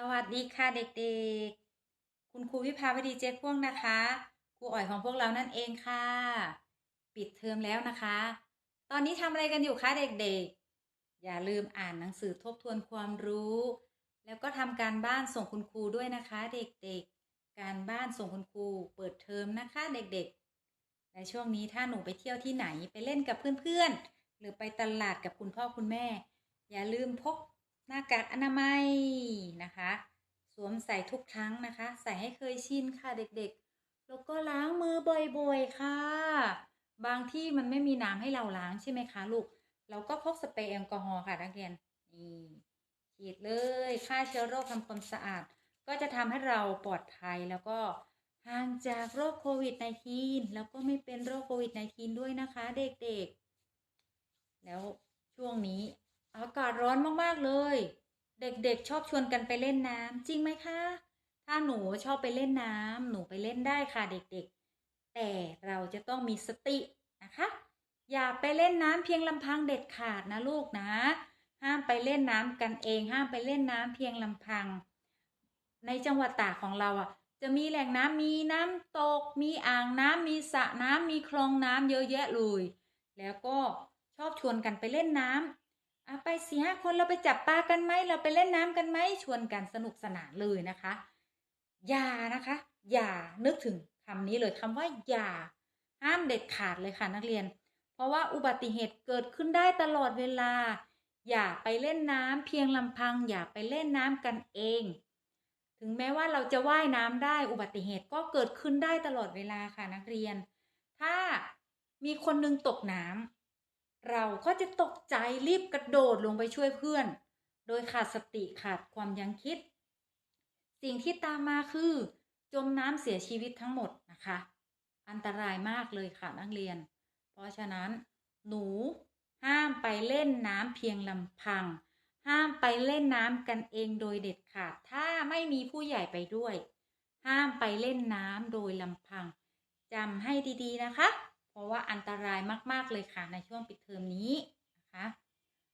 สวัสดีค่ะเด็กๆ คุณครูวิภาวดีเจ๊พ่วงนะคะครูอ่อยของพวกเรานั่นเองค่ะ ปิดเทอมแล้วนะคะ ตอนนี้ทำอะไรกันอยู่คะเด็กๆ อย่าลืมอ่านหนังสือทบทวนความรู้ แล้วก็ทำการบ้านส่งคุณครูด้วยนะคะ เด็กๆ การบ้านส่งคุณครูเปิดเทอมนะคะเด็กๆ ในช่วงนี้ถ้าหนูไปเที่ยวที่ไหนไปเล่นกับเพื่อนๆ หรือไปตลาดกับคุณพ่อคุณแม่ อย่าลืมพกหน้ากากอนามัยนะ วมใส่ทุกครั้งนะคะ ใส่ให้เคยชินค่ะเด็กๆ แล้วก็ล้างมือบ่อยๆค่ะ บางที่มันไม่มีน้ำให้เราล้างใช่ไหมคะลูกเราก็พกสเปรย์แอลกอฮอล์ค่ะนักเรียนนี่ฉีดเลยฆ่าเชื้อโรคทำความสะอาด ก็จะทำให้เราปลอดภัยแล้วก็ห่างจากโรคโควิด -19 แล้วก็ไม่เป็นโรคโควิด -19 ด้วยนะคะ เด็กๆ แล้วช่วงนี้อากาศร้อนมากๆเลย เด็กๆชอบชวนกันไปเล่นน้ำจริงไหมคะ ถ้าหนูชอบไปเล่นน้ำหนูไปเล่นได้ค่ะเด็กๆ แต่เราจะต้องมีสตินะคะ อย่าไปเล่นน้ำเพียงลำพังเด็ดขาดนะลูกนะ ห้ามไปเล่นน้ำกันเอง ห้ามไปเล่นน้ำเพียงลำพัง ในจังหวัดตากของเราอะ จะมีแหล่งน้ำมีน้ำตก มีอ่างน้ำมีสระน้ำมีคลองน้ำเยอะแยะเลยแล้วก็ชอบชวนกันไปเล่นน้ำ อะไปสี่ห้าคนเราไปจับปลากันไหมเราไปเล่นน้ำกันไหมชวนกันสนุกสนานเลยนะคะ อย่านะคะ อย่านึกถึงคำนี้เลยคำว่าอย่าห้ามเด็ดขาดเลยค่ะนักเรียน เพราะว่าอุบัติเหตุเกิดขึ้นได้ตลอดเวลา อย่าไปเล่นน้ำเพียงลำพัง อย่าไปเล่นน้ำกันเอง ถึงแม้ว่าเราจะว่ายน้ำได้อุบัติเหตุก็เกิดขึ้นได้ตลอดเวลาค่ะนักเรียน ถ้ามีคนหนึงตกน้ำ เราก็จะตกใจรีบกระโดดลงไปช่วยเพื่อน โดยขาดสติขาดความยั้งคิด สิ่งที่ตามมาคือ จมน้ำเสียชีวิตทั้งหมดนะคะ อันตรายมากเลยค่ะนักเรียน เพราะฉะนั้น หนูห้ามไปเล่นน้ำเพียงลำพัง ห้ามไปเล่นน้ำกันเองโดยเด็ดขาด ถ้าไม่มีผู้ใหญ่ไปด้วย ห้ามไปเล่นน้ำโดยลำพังจำให้ดีๆนะคะ ราะว่าอันตรายมาก ๆ เลยค่ะในช่วงปิดเทอมนี้นะคะ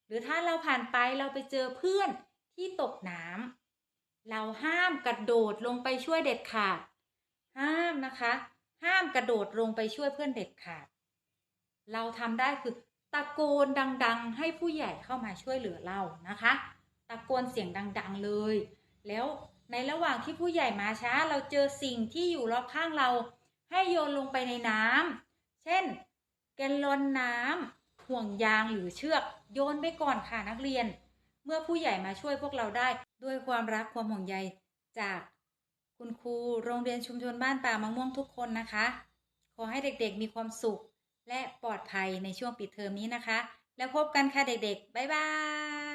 หรือถ้าเราผ่านไปเราไปเจอเพื่อนที่ตกน้ำเราห้ามกระโดดลงไปช่วยเด็ดขาด ห้ามนะคะ ห้ามกระโดดลงไปช่วยเพื่อนเด็ดขาด เราทำได้คือตะโกนดัง ๆ ให้ผู้ใหญ่เข้ามาช่วยเหลือเรานะคะ ตะโกนเสียงดัง ๆเลย แล้วในระหว่างที่ผู้ใหญ่มาช้า เราเจอสิ่งที่อยู่รอบข้างเรา ให้โยนลงไปในน้ำ เช่น แกนลอนน้ำห่วงยางหรือเชือก โยนไปก่อนค่ะนักเรียน เมื่อผู้ใหญ่มาช่วยพวกเราได้ ด้วยความรักความห่วงใยจากคุณครูโรงเรียนชุมชนบ้านป่ามะม่วงทุกคนนะคะ ขอให้เด็กๆมีความสุข และปลอดภัยในช่วงปิดเทอมนี้นะคะ แล้วพบกันค่ะเด็กๆ บ๊ายบาย